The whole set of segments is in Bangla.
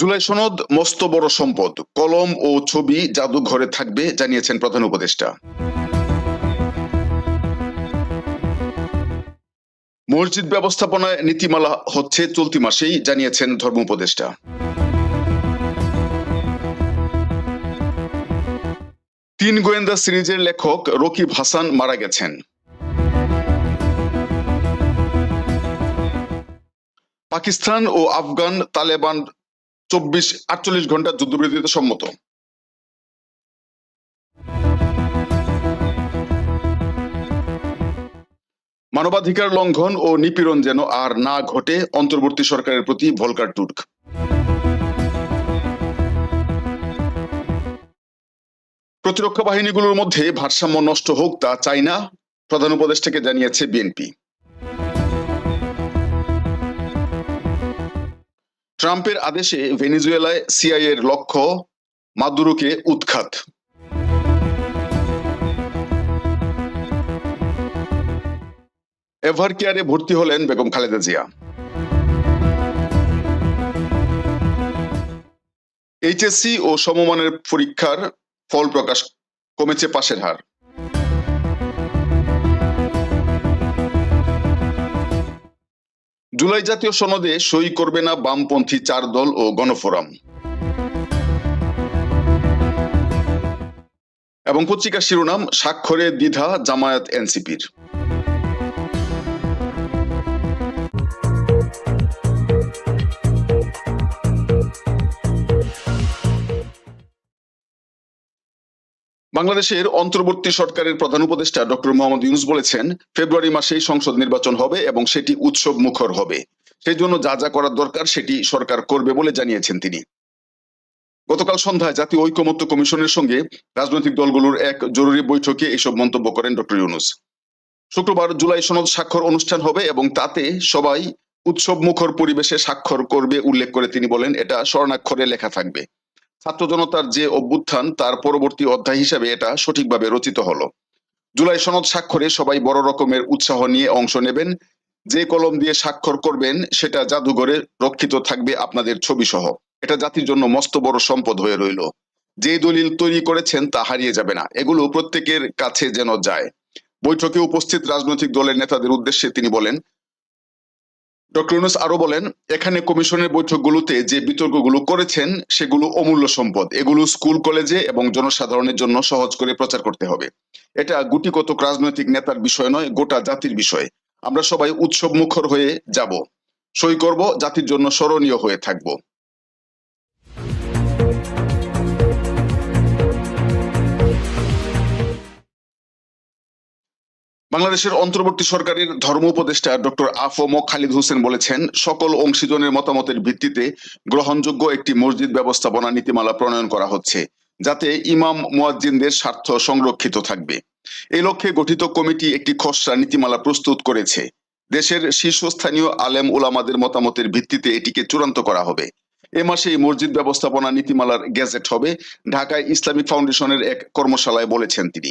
জুলাই সনদ, মস্ত বড় সম্পদ, কলম ও ছবি জাদুঘরে থাকবে, জানিয়েছেন প্রধান উপদেষ্টা। মসজিদ ব্যবস্থাপনায় নীতিমালা হচ্ছে চলতি মাসেই, জানিয়েছেন ধর্ম উপদেষ্টা। তিন গোয়েন্দা সিরিজের লেখক রকিব হাসান মারা গেছেন। পাকিস্তান ও আফগান তালেবান চব্বিশ, আটচল্লিশ ঘণ্টা যুদ্ধবিরতিতে সম্মত। মানবাধিকার লঙ্ঘন ও নিপীড়ন যেন আর না ঘটে, অন্তর্বর্তী সরকারের প্রতি ভলকার টুর্ক প্রতিরক্ষা বাহিনীগুলোর মধ্যে ভারসাম্য নষ্ট হোক তা চাই না, প্রধান উপদেষ্টাকে জানিয়েছে বিএনপি। ট্রাম্পের আদেশে ভেনিজুয়েলায় সিআইএ এর লক্ষ্য মাদুরোকে উৎখাত। এভার কেয়ারে ভর্তি হলেন বেগম খালেদা জিয়া। এইচএসসি ও সমমানের পরীক্ষার ফল প্রকাশ কমেছে পাশের হার। জুলাই জাতীয় সনদে সই করবে না বামপন্থী চার দল ও গণফোরাম। এবং পত্রিকার শিরোনাম, স্বাক্ষরে দ্বিধা জামায়াত এনসিপির। বাংলাদেশের অন্তর্বর্তী সরকারের প্রধান উপদেষ্টা ডক্টর মোহাম্মদ ইউনুস বলেছেন, ফেব্রুয়ারি মাসেই সংসদ নির্বাচন হবে এবং সেটি উৎসব মুখর হবে। সেই জন্য যা যা করার দরকার সেটি সরকার করবে বলে জানিয়েছেন তিনি। গতকাল সন্ধ্যায় জাতীয় ঐকমত্য কমিশনের সঙ্গে রাজনৈতিক দলগুলোর এক জরুরি বৈঠকে এইসব মন্তব্য করেন ডক্টর ইউনুস। শুক্রবার জুলাই সনদ স্বাক্ষর অনুষ্ঠান হবে এবং তাতে সবাই উৎসব মুখর পরিবেশে স্বাক্ষর করবে উল্লেখ করে তিনি বলেন, এটা স্বর্ণাক্ষরে লেখা থাকবে। ছাত্র জনতার যে অভ্যুত্থান, তার পরবর্তী অধ্যায় হিসেবে এটা সঠিকভাবে রচিত হলো। জুলাই সনদ স্বাক্ষরে সবাই বড় রকমের উৎসাহ নিয়ে অংশ নেবেন। যে কলম দিয়ে স্বাক্ষর করবেন, সেটা জাদুঘরে রক্ষিত থাকবে আপনাদের ছবি সহ এটা জাতির জন্য মস্ত বড় সম্পদ হয়ে রইল। যে দলিল তৈরি করেছেন, তা হারিয়ে যাবে না। এগুলো প্রত্যেকের কাছে যেন যায়। বৈঠকে উপস্থিত রাজনৈতিক দলের নেতাদের উদ্দেশ্যে তিনি বলেন ডক্টর ইউনুস আরও বলেন, এখানে কমিশনের বৈঠকগুলোতে যে বিতর্কগুলো করেছেন, সেগুলো অমূল্য সম্পদ। এগুলো স্কুল, কলেজে এবং জনসাধারণের জন্য সহজ করে প্রচার করতে হবে। এটা গুটি কতক রাজনৈতিক নেতার বিষয় নয়, গোটা জাতির বিষয়। আমরা সবাই উৎসব মুখর হয়ে যাব। সই করব, জাতির জন্য স্মরণীয় হয়ে থাকব। বাংলাদেশের অন্তর্বর্তী সরকারের ধর্ম উপদেষ্টা ডক্টর আফম খালিদ হোসেন বলেছেন, সকল অংশীজনের মতামতের ভিত্তিতে গ্রহণযোগ্য একটি মসজিদ ব্যবস্থাপনা নীতিমালা প্রণয়ন করা হচ্ছে, যাতে ইমাম মুয়াজ্জিনদের স্বার্থ সংরক্ষিত থাকবে। এই লক্ষ্যে গঠিত কমিটি একটি খসড়া নীতিমালা প্রস্তুত করেছে। দেশের শীর্ষস্থানীয় আলেম ওলামাদের মতামতের ভিত্তিতে এটিকে চূড়ান্ত করা হবে। এ মাসে মসজিদ ব্যবস্থাপনা নীতিমালার গেজেট হবে ঢাকায় ইসলামিক ফাউন্ডেশনের এক কর্মশালায় বলেছেন তিনি।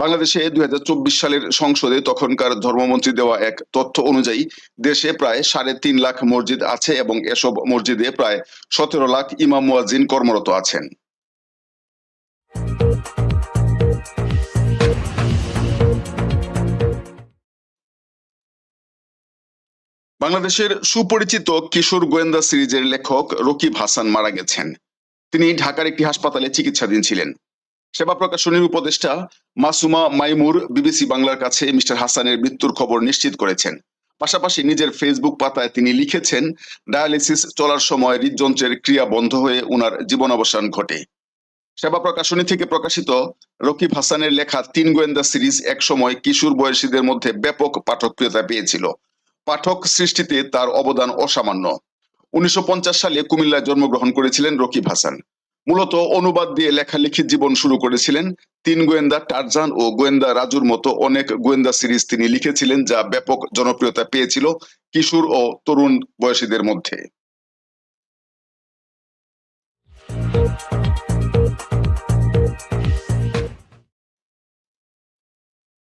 বাংলাদেশে দুই হাজার চব্বিশ সালের সংসদে তখনকার ধর্মমন্ত্রী দেওয়া এক তথ্য অনুযায়ী, দেশে প্রায় সাড়ে তিন লাখ মসজিদ আছে এবং এসব মসজিদে প্রায় সতেরো লাখ ইমাম মুয়াজ্জিন কর্মরত আছেন। বাংলাদেশের সুপরিচিত কিশোর গোয়েন্দা সিরিজের লেখক রকিব হাসান মারা গেছেন। তিনি ঢাকার একটি হাসপাতালে চিকিৎসাধীন ছিলেন। সেবা প্রকাশনীর উপদেষ্টা মাসুমা মাইমুর বিবিসি বাংলার কাছে মিস্টার হাসানের মৃত্যুর খবর নিশ্চিত করেছেন। পাশাপাশি নিজের ফেসবুক পাতায় তিনি লিখেছেন, ডায়ালিসিস চলার সময় হৃদযন্ত্রের ক্রিয়া বন্ধ হয়ে উনার জীবনাবসান ঘটে। সেবা প্রকাশনী থেকে প্রকাশিত রকিব হাসানের লেখা তিন গোয়েন্দা সিরিজ এক সময় কিশোর বয়সীদের মধ্যে ব্যাপক পাঠকপ্রিয়তা পেয়েছিল। পাঠক সৃষ্টিতে তার অবদান অসামান্য। উনিশশো পঞ্চাশ সালে কুমিল্লায় জন্মগ্রহণ করেছিলেন রকিব হাসান। মূলত অনুবাদ দিয়ে লেখালেখি জীবন শুরু করেছিলেন তিন গোয়েন্দা টারজান ও গোয়েন্দা রাজুর মতো অনেক গোয়েন্দা সিরিজ তিনি লিখেছিলেন, যা ব্যাপক জনপ্রিয়তা পেয়েছিল কিশোর ও তরুণ বয়সীদের মধ্যে।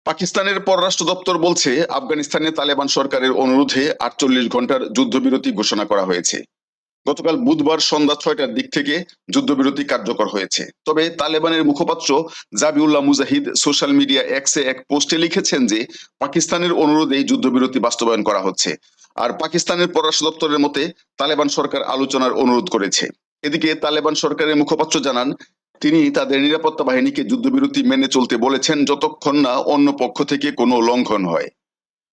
পাকিস্তানের পররাষ্ট্র দপ্তর বলছে, আফগানিস্তানে তালেবান সরকারের অনুরোধে আটচল্লিশ ঘণ্টার যুদ্ধবিরতি ঘোষণা করা হয়েছে। গতকাল বুধবার সন্ধ্যা ছয়টার দিক থেকে যুদ্ধবিরতি কার্যকর হয়েছে। তবে তালেবানের মুখপাত্র জাবিউল্লাহ মুজাহিদ সোশ্যাল মিডিয়া এক্সে এক পোস্টে লিখেছেন যে, পাকিস্তানের অনুরোধেই যুদ্ধবিরতি বাস্তবায়ন করা হচ্ছে। আর পাকিস্তানের পররাষ্ট্র দপ্তরের মতে, তালেবান সরকার আলোচনার অনুরোধ করেছে। এদিকে তালেবান সরকারের মুখপাত্র জানান, তিনি তাদের নিরাপত্তা বাহিনীকে যুদ্ধবিরতি মেনে চলতে বলেছেন যতক্ষণ না অন্য পক্ষ থেকে কোনো লঙ্ঘন হয়।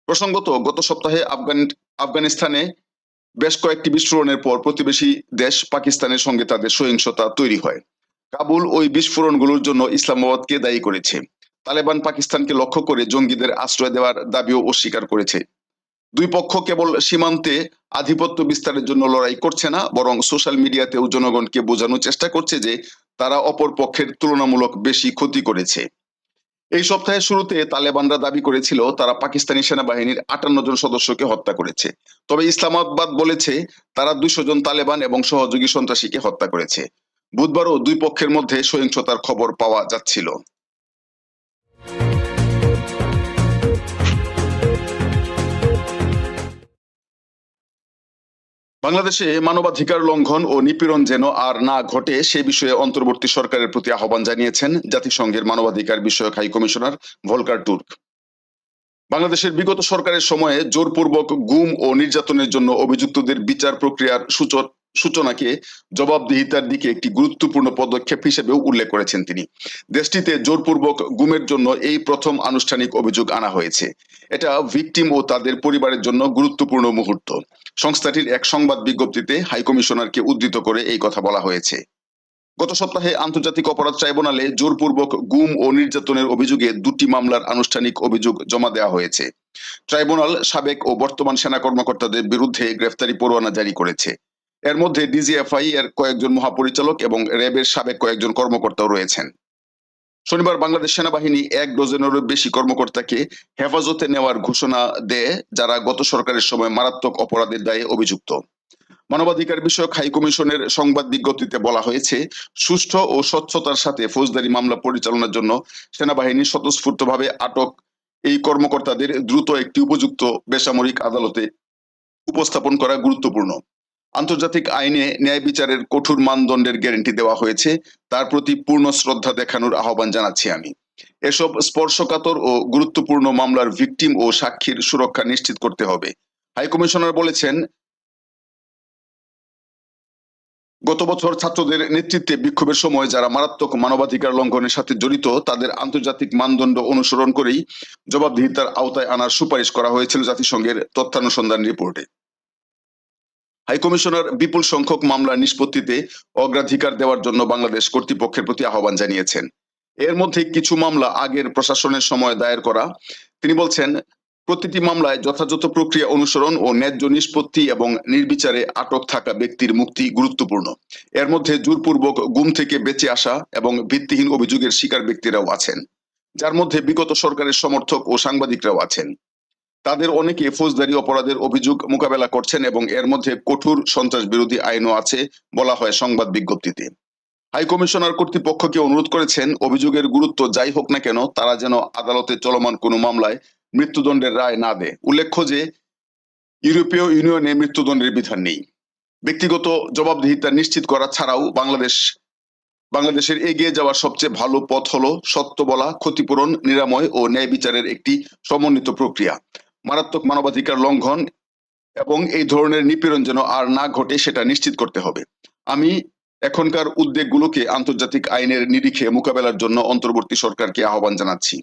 প্রসঙ্গত, গত সপ্তাহে আফগান আফগানিস্তানে বেশ কয়েকটি বিস্ফোরণের পর প্রতিবেশী দেশ পাকিস্তানের সঙ্গে তাদের সহিংসতা তৈরি হয়। কাবুল ওই বিস্ফোরণগুলোর জন্য ইসলামাবাদকে দায়ী করেছে। তালেবান পাকিস্তানকে লক্ষ্য করে জঙ্গিদের আশ্রয় দেওয়ার দাবিও অস্বীকার করেছে। দুই পক্ষ কেবল সীমান্তে আধিপত্য বিস্তারের জন্য লড়াই করছে না, বরং সোশ্যাল মিডিয়াতেও জনগণকে বোঝানোর চেষ্টা করছে যে তারা অপর পক্ষের তুলনামূলক বেশি ক্ষতি করেছে। এই সপ্তাহের শুরুতে তালেবানরা দাবি করেছিল তারা পাকিস্তানি সেনাবাহিনীর আটান্ন জন সদস্যকে হত্যা করেছে। তবে ইসলামাবাদ বলেছে তারা দুশো জন তালেবান এবং সহযোগী সন্ত্রাসীকে হত্যা করেছে। বুধবারও দুই পক্ষের মধ্যে সহিংসতার খবর পাওয়া যাচ্ছিল। বাংলাদেশে মানবাধিকার লঙ্ঘন ও নিপীড়ন যেন আর না ঘটে, সে বিষয়ে অন্তর্বর্তী সরকারের প্রতি আহ্বান জানিয়েছেন জাতিসংঘের মানবাধিকার বিষয়ক হাই কমিশনার ভোলকার টুর্ক বাংলাদেশের বিগত সরকারের সময়ে জোরপূর্বক গুম ও নির্যাতনের জন্য অভিযুক্তদের বিচার প্রক্রিয়ার সূচন সূচনাকে জবাবদিহিতার দিকে একটি গুরুত্বপূর্ণ পদক্ষেপ হিসেবেও উল্লেখ করেছেন তিনি। দেশটিতে জোরপূর্বক গুমের জন্য এই প্রথম আনুষ্ঠানিক অভিযোগ আনা হয়েছে। এটা ভিকটিম ও তাদের পরিবারের জন্য গুরুত্বপূর্ণ মুহূর্ত। সংস্থাটির এক সংবাদ বিজ্ঞপ্তিতে হাইকমিশনারকে উদ্ধৃত করে এই কথা বলা হয়েছে। গত সপ্তাহে আন্তর্জাতিক অপরাধ ট্রাইব্যুনালে জোরপূর্বক গুম ও নির্যাতনের অভিযোগে দুটি মামলার আনুষ্ঠানিক অভিযোগ জমা দেওয়া হয়েছে। ট্রাইব্যুনাল সাবেক ও বর্তমান সেনা কর্মকর্তাদের বিরুদ্ধে গ্রেফতারি পরোয়ানা জারি করেছে। এর মধ্যে ডিজিএফআই এর কয়েকজন মহাপরিচালক এবং র্যাবের সাবেক কয়েকজন কর্মকর্তাও রয়েছেন। শনিবার বাংলাদেশ সেনাবাহিনী এক ডজনেরও বেশি কর্মকর্তাকে হেফাজতে নেওয়ার ঘোষণা দেয়, যারা গত সরকারের সময় মারাত্মক অপরাধের দায়ে অভিযুক্ত। মানবাধিকার বিষয়ক হাই কমিশনের সংবাদ বিজ্ঞপ্তিতে বলা হয়েছে, সুষ্ঠু ও স্বচ্ছতার সাথে ফৌজদারি মামলা পরিচালনার জন্য সেনাবাহিনী স্বতঃস্ফূর্তভাবে আটক এই কর্মকর্তাদের দ্রুত একটি উপযুক্ত বেসামরিক আদালতে উপস্থাপন করা গুরুত্বপূর্ণ। আন্তর্জাতিক আইনে ন্যায় বিচারের কঠোর মানদণ্ডের গ্যারান্টি দেওয়া হয়েছে। তার প্রতি পূর্ণ শ্রদ্ধা দেখানোর আহ্বান জানাচ্ছি আমি। এসব স্পর্শকাতর ও গুরুত্বপূর্ণ মামলার ভিকটিম ও সাক্ষীর সুরক্ষা নিশ্চিত করতে হবে। হাইকমিশনার বলেছেন, গত বছর ছাত্রদের নেতৃত্বে বিক্ষোভের সময় যারা মারাত্মক মানবাধিকার লঙ্ঘনের সাথে জড়িত, তাদের আন্তর্জাতিক মানদণ্ড অনুসরণ করেই জবাবদিহিতার আওতায় আনার সুপারিশ করা হয়েছিল জাতিসংঘের তথ্যানুসন্ধান রিপোর্টে। হাইকমিশনার বিপুল সংখ্যক মামলার নিষ্পত্তিতে অগ্রাধিকার দেওয়ার জন্য বাংলাদেশ কর্তৃপক্ষের প্রতি আহ্বান জানিয়েছেন। এর মধ্যে কিছু মামলা আগের প্রশাসনের সময় দায়ের করা। তিনি বলছেন, প্রতিটি মামলায় যথাযথ প্রক্রিয়া অনুসরণ ও ন্যায্য নিষ্পত্তি এবং নির্বিচারে আটক থাকা ব্যক্তির মুক্তি গুরুত্বপূর্ণ। এর মধ্যে জোরপূর্বক গুম থেকে বেঁচে আসা এবং ভিত্তিহীন অভিযোগের শিকার ব্যক্তিরাও আছেন, যার মধ্যে বিগত সরকারের সমর্থক ও সাংবাদিকরাও আছেন। তাদের অনেকে ফৌজদারি অপরাধের অভিযোগ মোকাবেলা করছেন এবং এর মধ্যে কঠোর সন্ত্রাস বিরোধী আইনও আছে বলা হয় সংবাদ বিজ্ঞপ্তিতে। হাই কমিশনার কর্তৃপক্ষকে অনুরোধ করেছেন, অভিযোগের গুরুত্ব যাই হোক না কেন, তারা যেন আদালতে চলমান কোনো মামলায় মৃত্যুদণ্ডের রায় না দেয়। উল্লেখ্য যে, ইউরোপীয় ইউনিয়নে মৃত্যুদণ্ডের বিধান নেই। ব্যক্তিগত জবাবদিহিতা নিশ্চিত করা ছাড়াও বাংলাদেশ, বাংলাদেশের এগিয়ে যাওয়ার সবচেয়ে ভালো পথ হলো সত্য বলা, ক্ষতিপূরণ, নিরাময় ও ন্যায় বিচারের একটি সমন্বিত প্রক্রিয়া। মারাত্মক মানবাধিকার লঙ্ঘন এবং এই ধরনের নিপীড়ন যেন আর না ঘটে, সেটা নিশ্চিত করতে হবে। আমি এখনকার উদ্বেগগুলোকে আন্তর্জাতিক আইনের নিরিখে মোকাবেলার জন্য অন্তর্বর্তী সরকারকে আহ্বান জানাচ্ছি।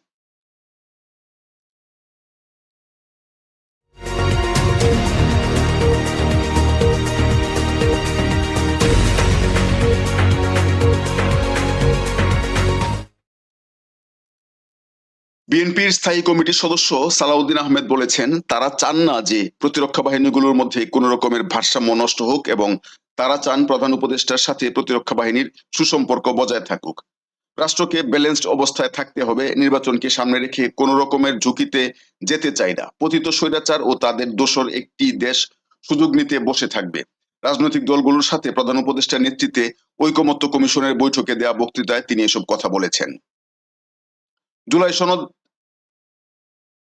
বিএনপির স্থায়ী কমিটির সদস্য সালাউদ্দিন আহমেদ বলেছেন, তারা চান না যে প্রতিরক্ষা বাহিনীগুলোর মধ্যে কোনো রকমের ভারসাম্য নষ্ট হোক এবং তারা চান প্রধান উপদেষ্টার সাথে প্রতিরক্ষা বাহিনীর সুসম্পর্ক বজায় থাকুক। রাষ্ট্রকে ব্যালেন্সড অবস্থায় থাকতে হবে, নির্বাচনকে সামনে রেখে কোনো রকমের ঝুঁকিতে যেতে চাই না। পতিত স্বৈরাচার ও তাদের দোষর একটি দেশ সুযোগ নিতে বসে থাকবে। রাজনৈতিক দলগুলোর সাথে প্রধান উপদেষ্টার নেতৃত্বে ঐকমত্য কমিশনের বৈঠকে দেয়া বক্তৃতায় তিনি এসব কথা বলেছেন। জুলাই সনদ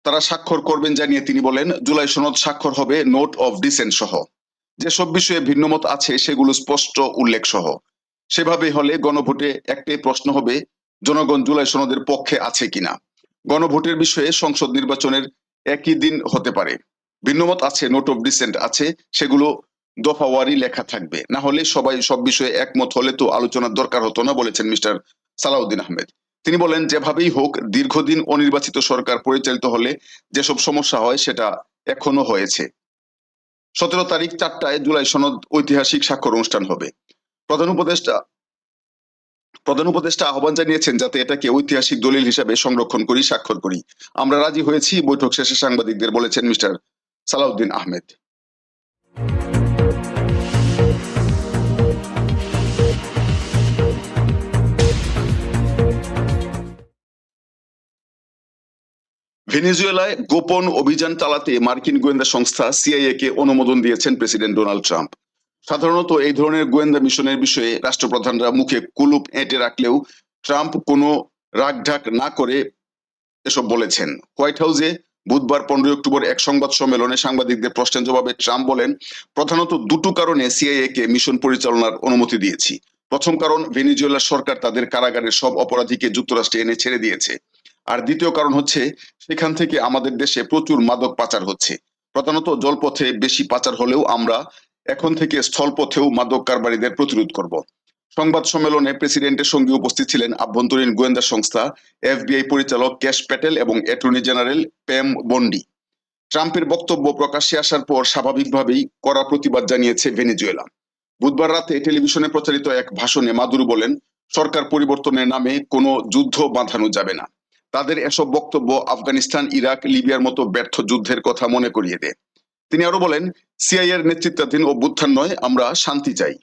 তারা স্বাক্ষর করবেন জানিয়ে তিনি বলেন, জুলাই সনদ স্বাক্ষর হবে নোট অফ ডিসেন্ট সহ। যেসব বিষয়ে ভিন্নমত আছে, সেগুলো স্পষ্ট উল্লেখ সহ সেভাবে হলে গণভোটে একটাই প্রশ্ন হবে, জনগণ জুলাই সনদের পক্ষে আছে কিনা? গণভোটের বিষয়ে সংসদ নির্বাচনের একই দিন হতে পারে। ভিন্নমত আছে, নোট অফ ডিসেন্ট আছে, সেগুলো দফাওয়ারি লেখা থাকবে। না হলে সবাই সব বিষয়ে একমত হলে তো আলোচনার দরকার হতো না, বলেছেন মিস্টার সালাউদ্দিন আহমেদ। তিনি বলেন, যেভাবেই হোক, দীর্ঘদিন অনির্বাচিত সরকার পরিচালিত হলে যেসব সমস্যা হয়, সেটা এখনও হয়েছে। সতেরো তারিখ চারটায় জুলাই সনদ ঐতিহাসিক স্বাক্ষর অনুষ্ঠান হবে। প্রধান উপদেষ্টা প্রধান উপদেষ্টা আহ্বান জানিয়েছেন, যাতে এটাকে ঐতিহাসিক দলিল হিসাবে সংরক্ষণ করি, স্বাক্ষর করি। আমরা রাজি হয়েছি, বৈঠক শেষে সাংবাদিকদের বলেছেন মিস্টার সালাউদ্দিন আহমেদ। ভেনেজুয়েলায় গোপন অভিযান চালাতে মার্কিন গোয়েন্দা সংস্থা সিআইএ কে অনুমোদন দিয়েছেন প্রেসিডেন্ট ডোনাল্ড ট্রাম্প। সাধারণত এই ধরনের গোয়েন্দা মিশনের বিষয়ে রাষ্ট্রপ্রধানরা মুখে কুলুপ এঁটে রাখলেও ট্রাম্প কোনো রাগঢাক না করে এসব বলেছেন। হোয়াইট হাউসে বুধবার পনেরোই অক্টোবর এক সংবাদ সম্মেলনে সাংবাদিকদের প্রশ্নের জবাবে ট্রাম্প বলেন, প্রধানত দুটো কারণে সিআইএ কে মিশন পরিচালনার অনুমতি দিয়েছি। প্রথম কারণ, ভেনিজুয়েলার সরকার তাদের কারাগারের সব অপরাধীকে যুক্তরাষ্ট্রে এনে ছেড়ে দিয়েছে। আর দ্বিতীয় কারণ হচ্ছে সেখান থেকে আমাদের দেশে প্রচুর মাদক পাচার হচ্ছে। প্রধানত জলপথে বেশি পাচার হলেও আমরা এখন থেকে স্থলপথেও মাদক কারবারিদের প্রতিরোধ করব। সংবাদ সম্মেলনে প্রেসিডেন্টের সঙ্গে উপস্থিত ছিলেন আভ্যন্তরীণ গোয়েন্দা সংস্থা, এফবিআই পরিচালক ক্যাশ প্যাটেল এবং অ্যাটর্নি জেনারেল প্যাম বন্ডি। ট্রাম্পের বক্তব্য প্রকাশ্যে আসার পর স্বাভাবিকভাবেই কড়া প্রতিবাদ জানিয়েছে ভেনেজুয়েলা। বুধবার রাতে টেলিভিশনে প্রচারিত এক ভাষণে মাদুরো বলেন, সরকার পরিবর্তনের নামে কোনো যুদ্ধ বাঁধানো যাবে না। তাদের এসব বক্তব্য আফগানিস্তান, ইরাক, লিবিয়ার মতো ব্যর্থ যুদ্ধের কথা মনে করিয়ে দেয়। তিনি আরও বলেন, সিআইএর নেতৃত্বাধীন অভ্যুত্থান নয়, আমরা শান্তি চাই।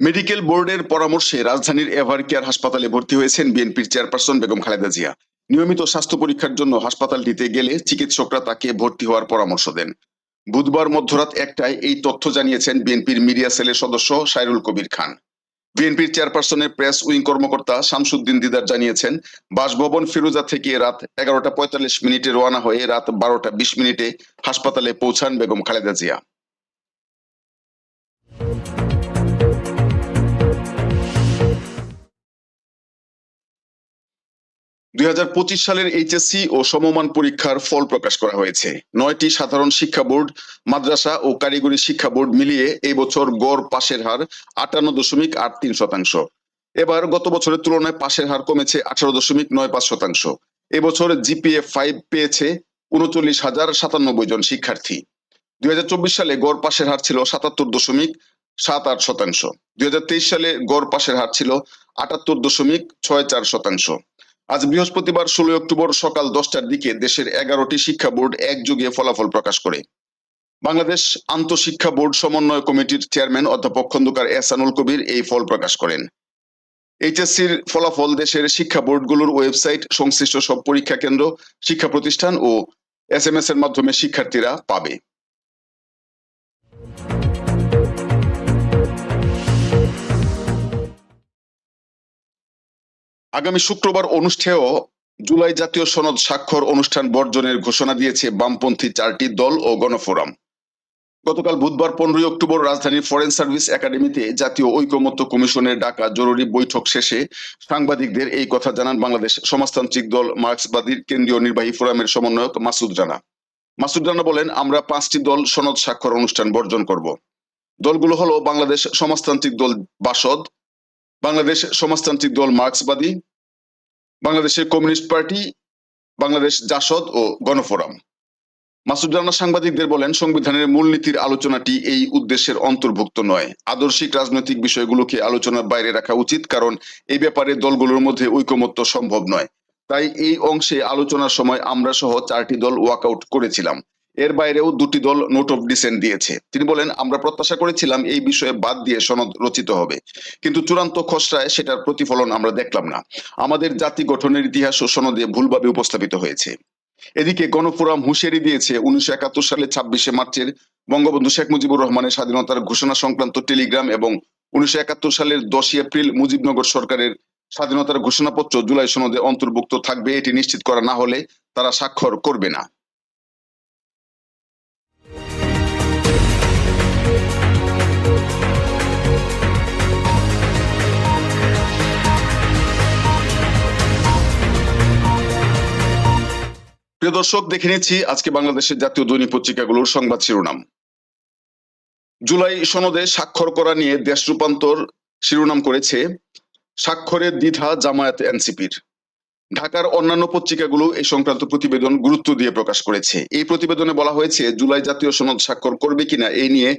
মেডিকেল বোর্ডের পরামর্শে রাজধানীর এভার কেয়ার হাসপাতালে ভর্তি হয়েছেন বিএনপির চেয়ারপারসন বেগম খালেদা জিয়া। নিয়মিত স্বাস্থ্য পরীক্ষার জন্য হাসপাতালটিতে গেলে চিকিৎসকরা তাকে ভর্তি হওয়ার পরামর্শ দেন। বুধবার মধ্যরাত একটায় এই তথ্য জানিয়েছেন বিএনপির মিডিয়া সেলের সদস্য সাইরুল কবির খান। বিএনপির চেয়ারপারসনের প্রেস উইং কর্মকর্তা শামসুদ্দিন দিদার জানিয়েছেন, বাসভবন ফিরোজা থেকে রাত এগারোটা পঁয়তাল্লিশ মিনিটে রওনা হয়ে রাত বারোটা বিশ মিনিটে হাসপাতালে পৌঁছান বেগম খালেদা জিয়া। দুই হাজার পঁচিশ সালের এইচএসসি ও সমমান পরীক্ষার ফল প্রকাশ করা হয়েছে। নয়টি সাধারণ শিক্ষা বোর্ড, মাদ্রাসা ও কারিগরি শিক্ষা বোর্ড মিলিয়ে এই বছর গড় পাশের হার আটান্ন দশমিক আট তিন শতাংশ। এবার গত বছরের তুলনায় পাশের হার কমেছে আঠারো দশমিক নয় পাঁচ শতাংশ। এবছর জিপিএ ফাইভ পেয়েছে উনচল্লিশ হাজার সাতানব্বই জন শিক্ষার্থী। দুই হাজার চব্বিশ সালে গড় পাশের হার ছিল সাতাত্তর দশমিক সাত আট শতাংশ। দুই হাজার তেইশ সালে গড় পাশের হার ছিল আটাত্তর দশমিক ছয় চার শতাংশ। আজ বৃহস্পতিবার ষোলোই অক্টোবর সকাল দশটার দিকে দেশের এগারোটি শিক্ষা বোর্ড একযোগে ফলাফল প্রকাশ করে। বাংলাদেশ আন্তঃশিক্ষা বোর্ড সমন্বয় কমিটির চেয়ারম্যান অধ্যাপক খন্দকার এহসানুল কবির এই ফল প্রকাশ করেন। এইচএসসির ফলাফল দেশের শিক্ষা বোর্ডগুলোর ওয়েবসাইট, সংশ্লিষ্ট সব পরীক্ষা কেন্দ্র, শিক্ষা প্রতিষ্ঠান ও এস এম এস এর মাধ্যমে শিক্ষার্থীরা পাবে। আগামী শুক্রবার অনুষ্ঠেয় জুলাই জাতীয় সনদ স্বাক্ষর অনুষ্ঠান বর্জনের ঘোষণা দিয়েছে বামপন্থী চারটি দল ও গণফোরাম। গতকাল বুধবার পনেরোই অক্টোবর রাজধানীর ফরেন সার্ভিস একাডেমিতে জাতীয় ঐকমত্য কমিশনের ডাকা জরুরি বৈঠক শেষে সাংবাদিকদের এই কথা জানান বাংলাদেশ সমাজতান্ত্রিক দল মার্ক্সবাদীর কেন্দ্রীয় নির্বাহী ফোরামের সমন্বয়ক মাসুদ রানা। মাসুদ রানা বলেন, আমরা পাঁচটি দল সনদ স্বাক্ষর অনুষ্ঠান বর্জন করব। দলগুলো হলো বাংলাদেশ সমাজতান্ত্রিক দল বাসদ বাংলাদেশ সমাজতান্ত্রিক দল মার্ক্সবাদী, বাংলাদেশের কমিউনিস্ট পার্টি, বাংলাদেশ জাসদ ও গণফোরাম। মাসুদ রানা সাংবাদিকদের বলেন, সংবিধানের মূলনীতির আলোচনাটি এই উদ্দেশ্যের অন্তর্ভুক্ত নয়। আদর্শিক রাজনৈতিক বিষয়গুলোকে আলোচনার বাইরে রাখা উচিত, কারণ এই ব্যাপারে দলগুলোর মধ্যে ঐকমত্য সম্ভব নয়। তাই এই অংশে আলোচনার সময় আমরা সহ চারটি দল ওয়াকআউট করেছিলাম। এর বাইরেও দুটি দল নোট অফ ডিসেন্ট দিয়েছে। তিনি বলেন, আমরা প্রত্যাশা করেছিলাম এই বিষয়ে বাদ দিয়ে সনদ রচিত হবে। কিন্তু চূড়ান্ত খসড়ায় সেটার প্রতিফলন আমরা দেখলাম না। আমাদের জাতি গঠনের ইতিহাস ও সনদে ভুলভাবে উপস্থাপিত হয়েছে। এদিকে গণফোরাম হুঁশিয়ারি দিয়েছে, উনিশশো একাত্তর সালে ছাব্বিশে মার্চের বঙ্গবন্ধু শেখ মুজিবুর রহমানের স্বাধীনতার ঘোষণা সংক্রান্ত টেলিগ্রাম এবং উনিশশো একাত্তর সালের দশই এপ্রিল মুজিবনগর সরকারের স্বাধীনতার ঘোষণাপত্র জুলাই সনদে অন্তর্ভুক্ত থাকবে, এটি নিশ্চিত করা না হলে তারা স্বাক্ষর করবে না। প্রিয় দর্শক, দেখে নিচ্ছি আজকে বাংলাদেশের জাতীয় দৈনিক পত্রিকাগুলোর সংবাদ শিরোনাম। জুলাই সনদে স্বাক্ষর করা নিয়ে দেশ রূপান্তর শিরোনাম করেছে স্বাক্ষরের দ্বিধা জামায়াত এনসিপির। ঢাকার অন্যান্য পত্রিকাগুলো এই সংক্রান্ত প্রতিবেদন গুরুত্ব দিয়ে প্রকাশ করেছে। এই প্রতিবেদনে বলা হয়েছে, জুলাই জাতীয় সনদ স্বাক্ষর করবে কিনা এই নিয়ে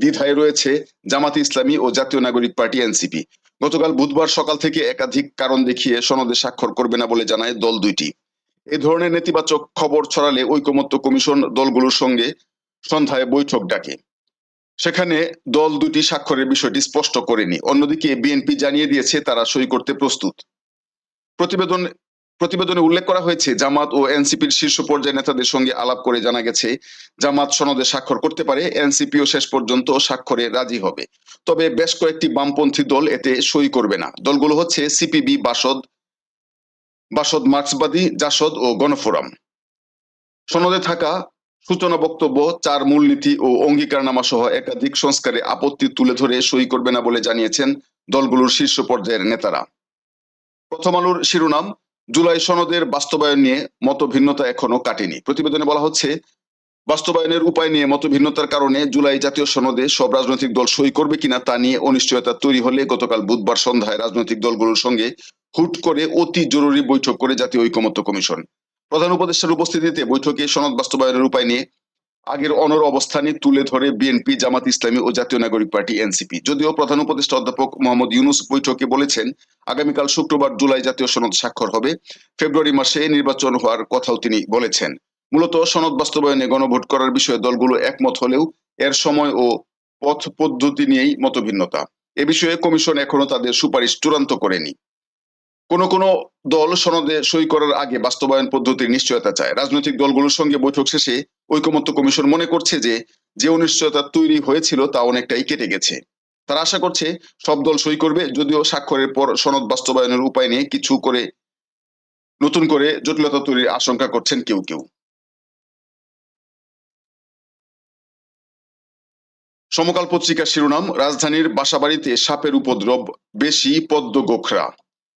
দ্বিধায় রয়েছে জামাতে ইসলামী ও জাতীয় নাগরিক পার্টি এনসিপি। গতকাল বুধবার সকাল থেকে একাধিক কারণ দেখিয়ে সনদে স্বাক্ষর করবে না বলে জানায় দল দুইটি। এ ধরনের নেতিবাচক খবর ছড়ালে ঐকমত্য কমিশন দলগুলোর সঙ্গে সন্ধ্যায় বৈঠক ডাকে। সেখানে দল দুটি স্বাক্ষরের বিষয়টি স্পষ্ট করেনি। অন্যদিকে বিএনপি জানিয়ে দিয়েছে, তারা সই করতে প্রস্তুত। প্রতিবেদন, প্রতিবেদনে উল্লেখ করা হয়েছে, জামাত ও এনসিপির শীর্ষ পর্যায়ের নেতাদের সঙ্গে আলাপ করে জানা গেছে, জামাত সনদে স্বাক্ষর করতে পারে, এনসিপিও শেষ পর্যন্ত স্বাক্ষরে রাজি হবে। তবে বেশ কয়েকটি বামপন্থী দল এতে সই করবে না। দলগুলো হচ্ছে সিপিবি, বাসদ বাসদ মার্ক্সবাদী, জাসদ ও গণফোরাম। সনদে থাকা সূচনা বক্তব্য, চার মূলনীতি ও অঙ্গীকারনামা সহ একাধিক সংস্কারে আপত্তি তুলে ধরে সই করবে না বলে জানিয়েছেন দলগুলোর শীর্ষ পর্যায়ের নেতারা। প্রথম আলোর শিরোনাম, জুলাই সনদের বাস্তবায়ন নিয়ে মতভিন্নতা এখনও কাটেনি। প্রতিবেদনে বলা হচ্ছে, বাস্তবায়নের উপায় নিয়ে মতভিন্নতার কারণে জুলাই জাতীয় সনদে সব রাজনৈতিক দল সই করবে কিনা তা নিয়ে অনিশ্চয়তা তৈরি হলে গতকাল বুধবার সন্ধ্যায় রাজনৈতিক দলগুলোর সঙ্গে হুট করে অতি জরুরি বৈঠক করে জাতীয় ঐকমত্য কমিশন। প্রধান উপদেষ্টার উপস্থিতিতে বৈঠকে সনদ বাস্তবায়নের উপায় নিয়ে আগের অনর অবস্থানে তুলে ধরে বিএনপি, জামাত ইসলামী ও জাতীয় নাগরিক পার্টি, এনসিপি। যদিও প্রধান উপদেষ্টা অধ্যাপক মোহাম্মদ ইউনুস বৈঠকে বলেছেন, আগামীকাল শুক্রবার জুলাই জাতীয় সনদ স্বাক্ষর হবে, ফেব্রুয়ারি মাসে নির্বাচন হওয়ার কথাও তিনি বলেছেন। মূলত সনদ বাস্তবায়নে গণভোট করার বিষয়ে দলগুলো একমত হলেও এর সময় ও পথ পদ্ধতি নিয়েই মতভিন্নতা। এ বিষয়ে কমিশন এখনও তাদের সুপারিশ চূড়ান্ত করেনি। কোন কোন দল সনদে সই করার আগে বাস্তবায়ন পদ্ধতির নিশ্চয়তা চায়। রাজনৈতিক দলগুলোর সঙ্গে বৈঠক শেষে ঐকমত্য কমিশন মনে করছে যে যে অনিশ্চয়তা তৈরি হয়েছিল তা অনেকটাই কেটে গেছে। তারা আশা করছে সব দল সই করবে, যদিও স্বাক্ষরের পর সনদ বাস্তবায়নের উপায় নিয়ে কিছু করে, নতুন করে জটিলতা তৈরির আশঙ্কা করছেন কেউ কেউ। সমকাল পত্রিকার শিরোনাম, রাজধানীর বাসাবাড়িতে সাপের উপদ্রব, বেশি পদ্ম গোখরা।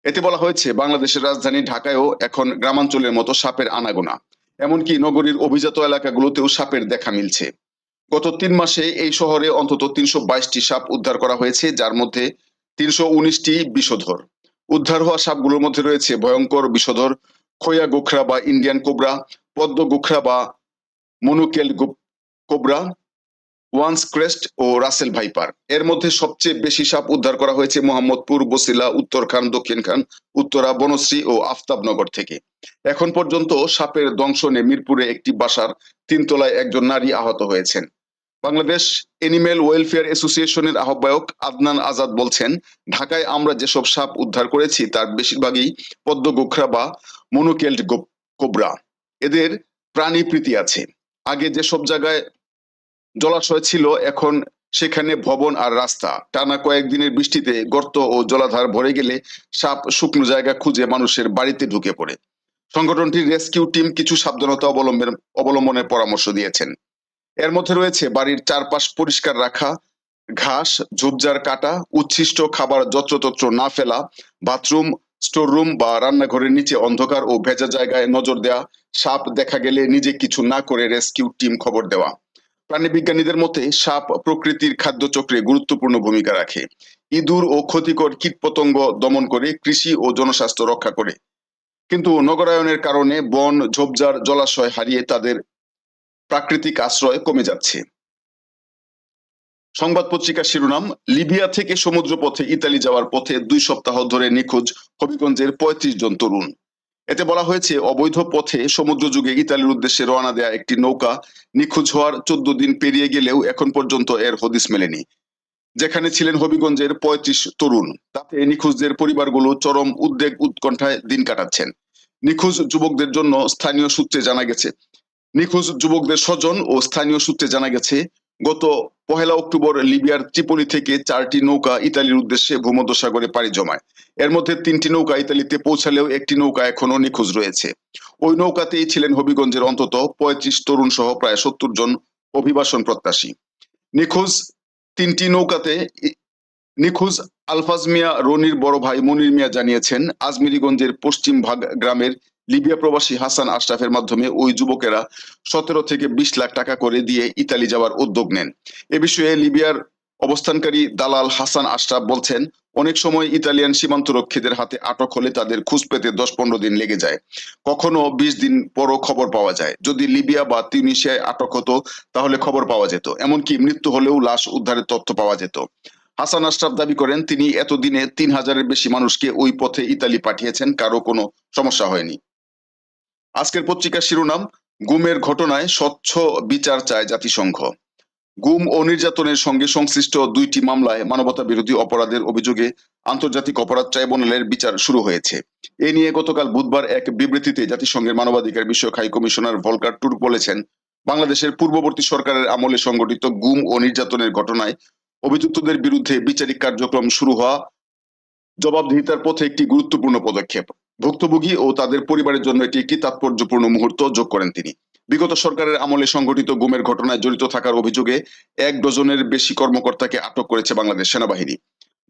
এতে বলা হয়েছে, বাংলাদেশের রাজধানী ঢাকায়ও এখন গ্রামাঞ্চলের মতো সাপের আনাগোনা। এমনকি নগরীর অভিজাত এলাকাগুলোতেও সাপের দেখা মিলছে। গত তিন মাসে এই শহরে অন্তত তিনশো বাইশটি সাপ উদ্ধার করা হয়েছে, যার মধ্যে তিনশো উনিশটি বিষধর। উদ্ধার হওয়া সাপগুলোর মধ্যে রয়েছে ভয়ঙ্কর বিষধর, খোয়া গোখরা বা ইন্ডিয়ান কোবরা, পদ্ম গোখরা বা মনুকেল কোবরা ওয়ান্স ক্রেস্ট ও রাসেল ভাইপার। এর মধ্যে সবচেয়ে বেশি সাপ উদ্ধার করা হয়েছে মোহাম্মদপুর, বসিলা, উত্তর খান, দক্ষিণ খান, উত্তরা, বনশ্রী ও আফতাবনগর থেকে। এখন পর্যন্ত সাপের দংশনে মিরপুরে একটি বাসার তিনতলায় একজন নারী আহত হয়েছেন। বাংলাদেশ এনিম্যাল ওয়েলফেয়ার অ্যাসোসিয়েশনের আহ্বায়ক আদনান আজাদ বলছেন, ঢাকায় আমরা যেসব সাপ উদ্ধার করেছি, তার বেশিরভাগই পদ্ম গোখরা বা মনোকেল্ট কোবরা। এদের প্রাণী প্রীতি আছে। আগে যেসব জায়গায় জলাশয় ছিল এখন সেখানে ভবন আর রাস্তা। টানা কয়েকদিনের বৃষ্টিতে গর্ত ও জলাধার ভরে গেলে সাপ শুকনো জায়গা খুঁজে মানুষের বাড়িতে ঢুকে পড়ে। সংগঠনটির রেস্কিউ টিম কিছু সাবধানতা অবলম্বনের অবলম্বনের পরামর্শ দিয়েছেন। এর মধ্যে রয়েছে বাড়ির চারপাশ পরিষ্কার রাখা, ঘাস, ঝোপঝাড় কাটা, উচ্ছিষ্ট খাবার যত্রতত্র না ফেলা, বাথরুম, স্টোররুম বা রান্নাঘরের নিচে অন্ধকার ও ভেজা জায়গায় নজর দেওয়া, সাপ দেখা গেলে নিজে কিছু না করে রেস্কিউ টিম খবর দেওয়া। প্রাণীবিজ্ঞানীদের মতে, সাপ প্রকৃতির খাদ্যচক্রে গুরুত্বপূর্ণ ভূমিকা রাখে। ইঁদুর ও ক্ষতিকর কীটপতঙ্গ দমন করে, কৃষি ও জনস্বাস্থ্য রক্ষা করে। কিন্তু নগরায়নের কারণে বন, ঝোপঝাড়, জলাশয় হারিয়ে তাদের প্রাকৃতিক আশ্রয় কমে যাচ্ছে। সংবাদ পত্রিকার শিরোনাম, লিবিয়া থেকে সমুদ্রপথে ইতালি যাওয়ার পথে দুই সপ্তাহ ধরে নিখোঁজ হবিগঞ্জের পঁয়ত্রিশ জন তরুণ। এতে বলা হয়েছে, অবৈধ পথে সমুদ্র যুগে ইতালির উদ্দেশ্যে রওনা দেয়া একটি নৌকা নিখোঁজ হওয়ার চোদ্দ দিন পেরিয়ে গেলেও এখন পর্যন্ত এর হদিস মেলেনি। যেখানে ছিলেন হবিগঞ্জের পঁয়ত্রিশ তরুণ। তাতে নিখোঁজদের পরিবারগুলো চরম উদ্বেগ উৎকণ্ঠায় দিন কাটাচ্ছেন। নিখোঁজ যুবকদের জন্য স্থানীয় সূত্রে জানা গেছে, নিখোঁজ যুবকদের স্বজন ও স্থানীয় সূত্রে জানা গেছে গত পহেলা অক্টোবর লিবিয়ার ত্রিপলি থেকে চারটি নৌকা ইতালির উদ্দেশ্যে ভূমধ্যসাগরে পাড়ি জমায়। এর মধ্যে তিনটি নৌকা ইতালিতে পৌঁছালেও একটি নৌকা এখনও নিখোঁজ রয়েছে। ওই নৌকাতেই ছিলেন হবিগঞ্জের অন্তত পঁয়ত্রিশ তরুণ সহ প্রায় সত্তর জন অভিবাসন প্রত্যাশী। নিখোঁজ তিনটি নৌকাতে নিখোঁজ আলফাজ মিয়া রনির বড় ভাই মনির মিয়া জানিয়েছেন, আজমিরিগঞ্জের পশ্চিম ভাগ গ্রামের লিবিয়া প্রবাসী হাসান আশরাফের মাধ্যমে ওই যুবকেরা সতেরো থেকে বিশ লাখ টাকা করে দিয়ে ইতালি যাওয়ার উদ্যোগ নেন। এ বিষয়ে লিবিয়ার অবস্থানকারী দালাল হাসান আশরাফ বলছেন, অনেক সময় ইতালিয়ান সীমান্তরক্ষীদের হাতে আটক হলে তাদের খোঁজ পেতে দশ পনেরো দিন লেগে যায়। কখনো বিশ দিন পরও খবর পাওয়া যায়। যদি লিবিয়া বা তিউনিশিয়ায় আটক হতো, তাহলে খবর পাওয়া যেত। এমনকি মৃত্যু হলেও লাশ উদ্ধারের তথ্য পাওয়া যেত। হাসান আশরাফ দাবি করেন, তিনি এতদিনে তিন হাজারের বেশি মানুষকে ওই পথে ইতালি পাঠিয়েছেন, কারও কোনো সমস্যা হয়নি। আজকের পত্রিকার শিরোনাম, গুমের ঘটনায় স্বচ্ছ বিচার চায় জাতিসংঘ। গুম ও নির্যাতনের সঙ্গে সংশ্লিষ্ট দুইটি মামলায় মানবতা বিরোধী অপরাধের অভিযোগে আন্তর্জাতিক অপরাধ ট্রাইব্যুনালের বিচার শুরু হয়েছে। এ নিয়ে গতকাল বুধবার এক বিবৃতিতে জাতিসংঘের মানবাধিকার বিষয়ক হাই কমিশনার ভলকার টুর্ক বলেছেন, বাংলাদেশের পূর্ববর্তী সরকারের আমলে সংগঠিত গুম ও নির্যাতনের ঘটনায় অভিযুক্তদের বিরুদ্ধে বিচারিক কার্যক্রম শুরু হওয়া জবাবদিহিতার পথে একটি গুরুত্বপূর্ণ পদক্ষেপ। ভুক্তভোগী ও তাদের পরিবারের জন্য এটি একটি তাৎপর্যপূর্ণ মুহূর্ত যোগ করেন তিনি। বিগত সরকারের আমলে সংগঠিত গুমের ঘটনায় জড়িত থাকার অভিযোগে এক ডজনের বেশি কর্মকর্তাকে আটক করেছে বাংলাদেশ সেনাবাহিনী।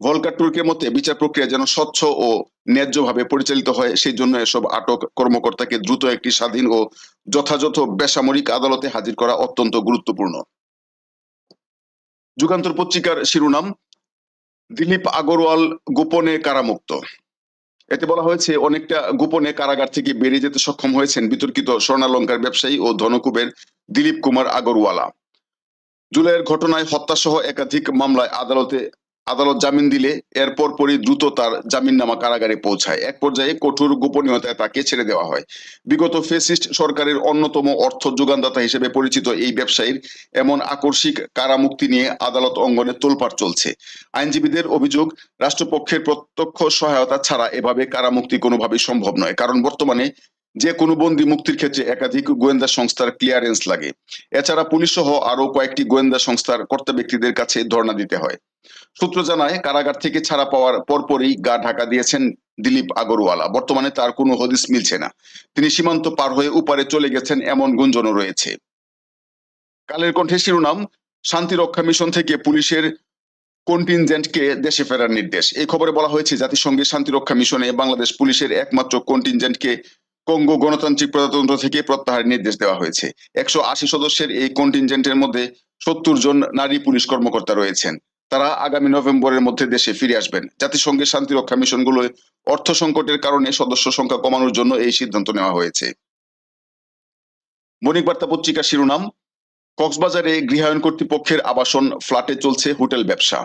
ভলকার টুর্কের মতে বিচার প্রক্রিয়া যেন স্বচ্ছ ও ন্যায্যভাবে পরিচালিত হয়, সেই জন্য এসব আটক কর্মকর্তাকে দ্রুত একটি স্বাধীন ও যথাযথ বেসামরিক আদালতে হাজির করা অত্যন্ত গুরুত্বপূর্ণ। যুগান্তর পত্রিকার শিরোনাম, দিলীপ আগরওয়াল গোপনে কারামুক্ত। এতে বলা হয়েছে, অনেকটা গোপনে কারাগার থেকে বেরিয়ে যেতে সক্ষম হয়েছেন বিতর্কিত স্বর্ণালঙ্কার ব্যবসায়ী ও ধনকুবের দিলীপ কুমার আগরওয়ালা। জুলাইয়ের ঘটনায় হত্যাসহ একাধিক মামলায় আদালতে আদালত জামিন দিলে এরপর পরই দ্রুত তার জামিননামা কারাগারে পৌঁছায়। এক পর্যায়ে কঠোর গোপনীয়তায় তাকে ছেড়ে দেওয়া হয়। বিগত ফেসিস্ট সরকারের অন্যতম অর্থ যোগানদাতা হিসেবে পরিচিত এই ব্যবসায়ীর এমন আকস্মিক কারামুক্তি নিয়ে আদালত অঙ্গনে তোলপাড় চলছে। আইনজীবীদের অভিযোগ, রাষ্ট্রপক্ষের প্রত্যক্ষ সহায়তা ছাড়া এভাবে কারামুক্তি কোনোভাবেই সম্ভব নয়, কারণ বর্তমানে যে কোনো বন্দি মুক্তির ক্ষেত্রে একাধিক গোয়েন্দা সংস্থার ক্লিয়ারেন্স লাগে। এছাড়া পুলিশ সহ আরও কয়েকটি গোয়েন্দা সংস্থার কর্তা ব্যক্তিদের কাছে ধর্ণা দিতে হয়। সূত্র জানায়, কারাগার থেকে ছাড়া পাওয়ার পরপরই গা ঢাকা দিয়েছেন দিলীপ আগরওয়ালা। বর্তমানে তার কোনো হদিস মিলছে না। তিনি সীমান্ত পার হয়ে উপারে চলে গেছেন, এমন গুঞ্জনও রয়েছে। কালের কণ্ঠে শিরোনাম, শান্তি রক্ষা মিশন থেকে পুলিশের কন্টিনজেন্টকে দেশে ফেরার নির্দেশ। এই খবরে বলা হয়েছে, জাতিসংঘের শান্তিরক্ষা মিশনে বাংলাদেশ পুলিশের একমাত্র কন্টিনজেন্টকে কঙ্গো গণতান্ত্রিক প্রজাতন্ত্র থেকে প্রত্যাহারের নির্দেশ দেওয়া হয়েছে। একশো আশি সদস্যের এই কন্টিনজেন্টের মধ্যে সত্তর জন নারী পুলিশ কর্মকর্তা রয়েছেন। তারা আগামী নভেম্বরের মধ্যে দেশে ফিরে আসবেন। জাতিসংঘের শান্তিরক্ষা মিশনগুলোয় অর্থ সংকটের কারণে সদস্য সংখ্যা কমানোর জন্য এই সিদ্ধান্ত নেওয়া হয়েছে। বণিক বার্তা পত্রিকার শিরোনাম, কক্সবাজারে গৃহায়ণ কর্তৃপক্ষের আবাসন ফ্ল্যাটে চলছে হোটেল ব্যবসা।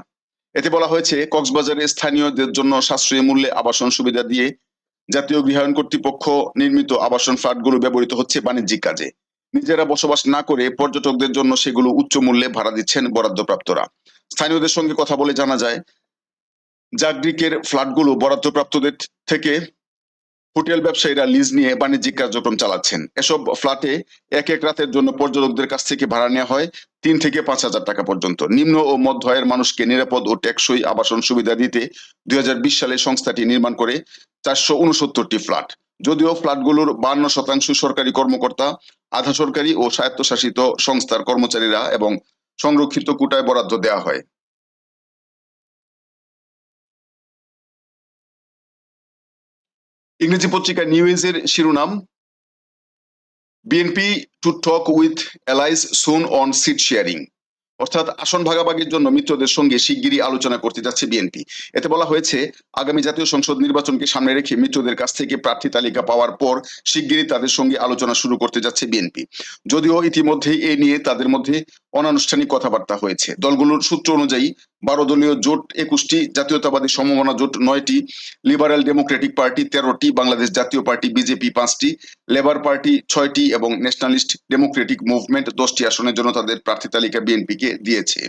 এতে বলা হয়েছে, কক্সবাজারে স্থানীয়দের জন্য সাশ্রয়ী মূল্যে আবাসন সুবিধা দিয়ে জাতীয় গৃহায়ণ কর্তৃপক্ষ নির্মিত আবাসন ফ্ল্যাটগুলো ব্যবহৃত হচ্ছে বাণিজ্যিক কাজে। নিজেরা বসবাস না করে পর্যটকদের জন্য সেগুলো উচ্চ মূল্যে ভাড়া দিচ্ছেন বরাদ্দপ্রাপ্তরা। স্থানীয়দের সঙ্গে কথা বলে জানা যায়, জাগরিকের ফ্ল্যাটগুলো বরাদ্দপ্রাপ্তদের থেকে হোটেল ব্যবসায়ীরা লিজ নিয়ে বাণিজ্যিক কার্যক্রম চালাচ্ছেন। এসব ফ্ল্যাটে এক এক রাতের জন্য পর্যটকদের কাছ থেকে ভাড়া নেওয়া হয় তিন থেকে পাঁচ হাজার টাকা পর্যন্ত। নিম্ন ও মধ্য আয়ের মানুষকে নিরাপদ ও টেকসই আবাসন সুবিধা দিতে দুই হাজার বিশ সালে সংস্থাটি নির্মাণ করে চারশো উনসত্তরটি ফ্ল্যাট। যদিও ফ্ল্যাটগুলোর বান্ন শতাংশ সরকারি কর্মকর্তা, আধা সরকারি ও স্বায়ত্তশাসিত সংস্থার কর্মচারীরা এবং সংরক্ষিত কোটায় বরাদ্দ দেওয়া হয়। ইংরেজি পত্রিকা নিউজের শিরোনাম BNP to talk with allies soon on seat sharing অর্থাৎ আসন ভাগাভাগির জন্য মিত্রদের সঙ্গে শিগগিরই আলোচনা করতে যাচ্ছে বিএনপি এতে বলা হয়েছে, আগামী জাতীয় সংসদ নির্বাচনকে সামনে রেখে মিত্রদের কাছ থেকে প্রার্থী তালিকা পাওয়ার পর শিগগিরই তাদের সঙ্গে আলোচনা শুরু করতে যাচ্ছে বিএনপি যদিও ইতিমধ্যেই এ নিয়ে তাদের মধ্যে অনানুষ্ঠানিক কথাবার্তা হয়েছে। দলগুলোর সূত্র অনুযায়ী বারো দলীয় জোট একুশটি, জাতীয়তাবাদী সমমনা জোট নয়টি, লিবারেল ডেমোক্রেটিক পার্টি তেরোটি, বাংলাদেশ জাতীয় পার্টি বিজেপি পাঁচটি, লেবার পার্টি ছয়টি এবং ন্যাশনালিস্ট ডেমোক্রেটিক মুভমেন্ট দশটি আসনের জন্য তাদের প্রার্থী তালিকা বিএনপিকে দিয়েছে।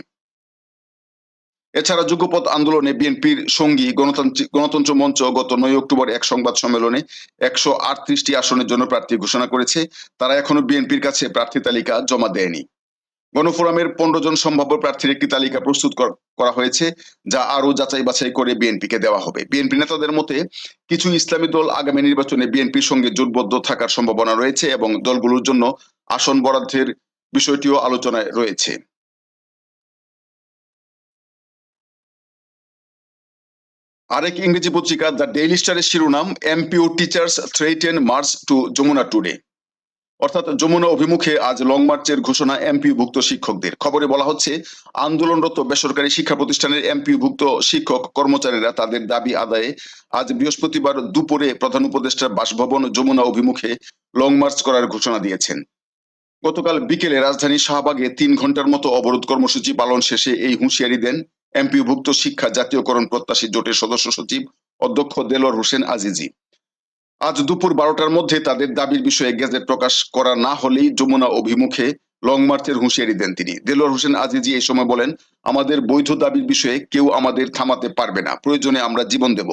এছাড়া যুগপথ আন্দোলনে বিএনপির সঙ্গী গণতান্ত্রিক, গণতন্ত্র মঞ্চ গত নয় অক্টোবর এক সংবাদ সম্মেলনে একশো আসনের জন্য প্রার্থী ঘোষণা করেছে। তারা এখনও বিএনপির কাছে প্রার্থী তালিকা জমা দেয়নি। গণফোরামের পনেরো জন সম্ভাব্য প্রার্থীর একটি তালিকা প্রস্তুত করা হয়েছে, যা আরও যাচাই বাছাই করে বিএনপিকে দেওয়া হবে। বিএনপি নেতাদের মতে, কিছু ইসলামী দল আগামী নির্বাচনে বিএনপির সঙ্গে জোটবদ্ধ থাকার সম্ভাবনা রয়েছে এবং দলগুলোর জন্য আসন বরাদ্দের বিষয়টিও আলোচনায় রয়েছে। আরেক ইংরেজি পত্রিকা দ্য ডেইলি স্টারের শিরোনাম, MPO teachers threaten march to Jamuna today. অর্থাৎ যমুনা অভিমুখে আজ লং মার্চের ঘোষণা এমপিও ভুক্ত শিক্ষকদের। খবরে বলা হচ্ছে, আন্দোলনরত বেসরকারি শিক্ষা প্রতিষ্ঠানের এমপিও ভুক্ত শিক্ষক কর্মচারীরা তাদের দাবি আদায়ে আজ বৃহস্পতিবার দুপুরে প্রধান উপদেষ্টার বাসভবন যমুনা অভিমুখে লং মার্চ করার ঘোষণা দিয়েছেন। গতকাল বিকেলে রাজধানী শাহবাগে তিন ঘণ্টার মতো অবরোধ কর্মসূচি পালন শেষে এই হুঁশিয়ারি দেন এমপিওভুক্ত শিক্ষা জাতীয়করণ প্রত্যাশী জোটের সদস্য সচিব অধ্যক্ষ দেলোয়ার হোসেন আজিজি। আজ দুপুর বারোটার মধ্যে তাদের দাবির বিষয়ে গেজেট প্রকাশ করা না হলেই যমুনা অভিমুখে লং মার্চের হুঁশিয়ারি দেন তিনি। দেলোয়ার হোসেন আজিজি এই সময় বলেন, আমাদের বৈধ দাবির বিষয়ে কেউ আমাদের থামাতে পারবে না। প্রয়োজনে আমরা জীবন দেব।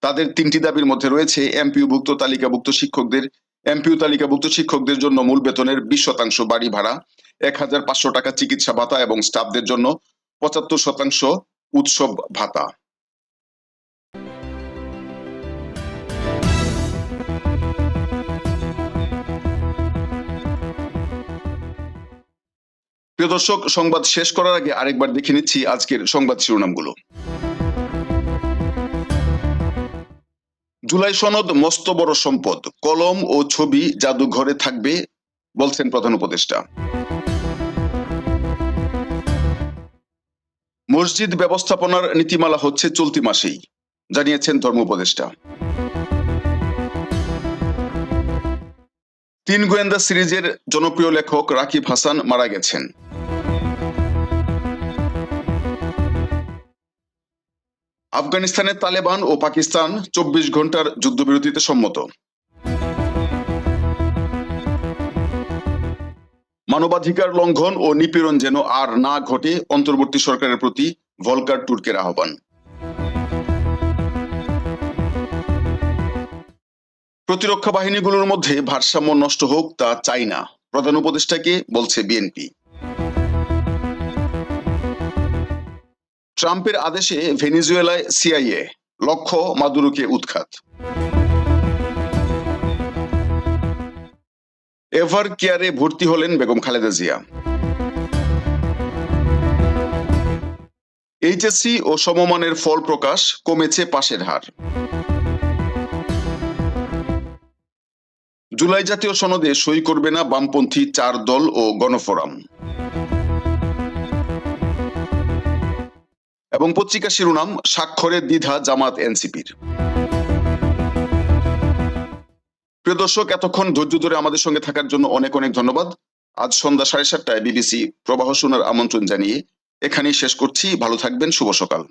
তাদের তিনটি দাবির মধ্যে রয়েছে এমপিওভুক্ত তালিকাভুক্ত শিক্ষকদের এমপিও তালিকাভুক্ত শিক্ষকদের জন্য মূল বেতনের বিশ শতাংশ বাড়ি ভাড়া, এক হাজার পাঁচশো টাকা চিকিৎসা ভাতা এবং স্টাফদের জন্য পঁচাত্তর শতাংশ উৎসব ভাতা। প্রিয় দর্শক, সংবাদ শেষ করার আগে আরেকবার দেখে নিচ্ছি আজকের সংবাদ শিরোনামগুলো। জুলাই সনদ মস্ত বড় সম্পদ, কলম ও ছবি জাদুঘরে থাকবে, বলছেন প্রধান উপদেষ্টা। মসজিদ ব্যবস্থাপনার নীতিমালা হচ্ছে চলতি মাসেই, জানিয়েছেন ধর্ম উপদেষ্টা। তিন গোয়েন্দা সিরিজের জনপ্রিয় লেখক রাকিব হাসান মারা গেছেন। আফগানিস্তানে তালেবান ও পাকিস্তান চব্বিশ ঘণ্টার যুদ্ধবিরতিতে সম্মত। মানবাধিকার লঙ্ঘন ও নিপীড়ন যেন আর না ঘটে, অন্তর্বর্তী সরকারের প্রতি ভলকার তুর্কের আহ্বান। প্রতিরক্ষা বাহিনীগুলোর মধ্যে ভারসাম্য নষ্ট হোক তা চাই না, প্রধান উপদেষ্টাকে বলছে বিএনপি। ট্রাম্পের আদেশে ভেনিজুয়েলায় সিআইএ লক্ষ্য মাদুরোকে উৎখাত। এভার কেয়ারে ভর্তি হলেন বেগম খালেদা জিয়া। এইচএসসি ও সমমানের ফল প্রকাশ কমেছে পাশের হার। জুলাই জাতীয় সনদে সই করবে না বামপন্থী চার দল ও গণফোরাম। এবং পত্রিকা শিরোনাম স্বাক্ষরের দ্বিধা জামাত এনসিপির। প্রিয় দর্শক, এতক্ষণ ধৈর্য ধরে আমাদের সঙ্গে থাকার জন্য অনেক অনেক ধন্যবাদ। আজ সন্ধ্যা সাড়ে সাতটায় বিবিসি প্রবাহ শোনার আমন্ত্রণ জানিয়ে এখানেই শেষ করছি। ভালো থাকবেন, শুভ সকাল।